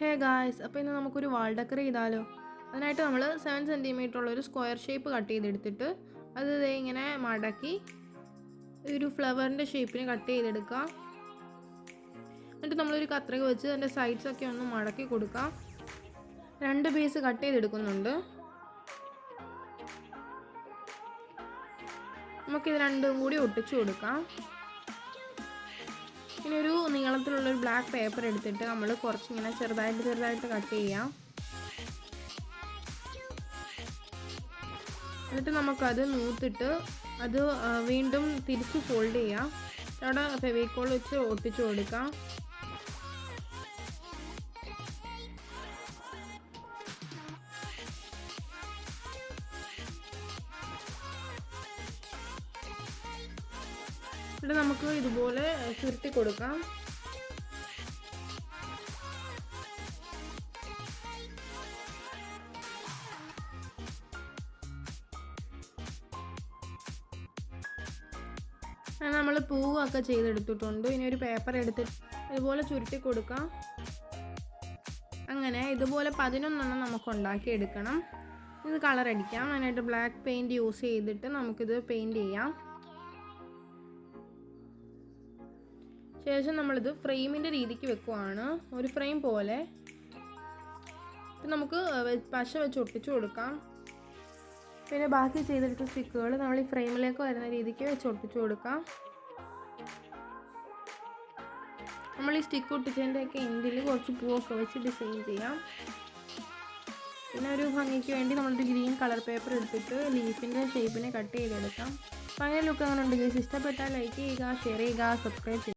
Hey guys അപ്പോൾ ഇന്ന് നമുക്കൊരു വാൾ ഡെക്കർ ചെയ്താലോ? അതിനായിട്ട് നമ്മൾ സെവൻ സെന്റിമീറ്റർ ഉള്ളൊരു സ്ക്വയർ ഷേപ്പ് കട്ട് ചെയ്തെടുത്തിട്ട് അത് ഇങ്ങനെ മടക്കി ഒരു ഫ്ലവറിന്റെ ഷേപ്പിന് കട്ട് ചെയ്തെടുക്കാം. എന്നിട്ട് നമ്മളൊരു കത്രിക വെച്ച് അതിന്റെ സൈഡ്സൊക്കെ ഒന്ന് മടക്കി കൊടുക്കാം. രണ്ട് പീസ് കട്ട് ചെയ്തെടുക്കുന്നുണ്ട്. നമുക്കിത് രണ്ടും കൂടി ഒട്ടിച്ചു കൊടുക്കാം. ഇനി ഒരു നീളത്തിലുള്ള ഒരു ബ്ലാക്ക് പേപ്പർ എടുത്തിട്ട് നമ്മൾ കുറച്ചിങ്ങനെ ചെറുതായിട്ട് ചെറുതായിട്ട് കട്ട് ചെയ്യാം. എന്നിട്ട് നമുക്കത് നൂത്തിട്ട് അത് വീണ്ടും തിരിച്ച് ഫോൾഡ് ചെയ്യാം. അവിടെ ഫെവിക്കോൾ വെച്ച് ഒട്ടിച്ചു കൊടുക്കാം. എന്നിട്ട് നമുക്ക് ഇതുപോലെ ചുരുട്ടി കൊടുക്കാം. നമ്മൾ പൂവൊക്കെ ചെയ്തെടുത്തിട്ടുണ്ട്. ഇനി ഒരു പേപ്പർ എടുത്തിട്ട് ഇതുപോലെ ചുരുട്ടി കൊടുക്കാം. അങ്ങനെ ഇതുപോലെ പതിനൊന്നെണ്ണം നമുക്ക് ഉണ്ടാക്കി എടുക്കണം. ഇത് കളർ അടിക്കാം. അതിനായിട്ട് ബ്ലാക്ക് പെയിന്റ് യൂസ് ചെയ്തിട്ട് നമുക്കിത് പെയിന്റ് ചെയ്യാം. ശേഷം നമ്മളിത് ഫ്രെയിമിന്റെ രീതിക്ക് വെക്കുവാണ്. ഒരു ഫ്രെയിം പോലെ. ഇത് നമുക്ക് പശ വെച്ച് ഒട്ടിച്ചു കൊടുക്കാം. പിന്നെ ബാക്കി ചെയ്തെടുത്ത സ്റ്റിക്കുകൾ നമ്മൾ ഈ ഫ്രെയിമിലേക്ക് വരുന്ന രീതിക്ക് വെച്ച് ഒട്ടിച്ചു കൊടുക്കാം. നമ്മൾ ഈ സ്റ്റിക്ക് ഒട്ടിച്ചതിന്റെ ഒക്കെ എൻഡിൽ കുറച്ച് പൂവൊക്കെ വെച്ച് ഡിസൈൻ ചെയ്യാം. പിന്നെ ഒരു ഭംഗിക്ക് വേണ്ടി നമ്മളൊരു ഗ്രീൻ കളർ പേപ്പർ എടുത്തിട്ട് ലീഫിന്റെ ഷേപ്പിനെ കട്ട് ചെയ്തെടുക്കാം. അപ്പോൾ അങ്ങനെ ലുക്ക് അങ്ങനെ ഉണ്ടെങ്കിൽ ഇഷ്ടപ്പെട്ടാൽ ലൈക്ക് ചെയ്യുക ഷെയർ ചെയ്യുക സബ്സ്ക്രൈബ് ചെയ്യുക.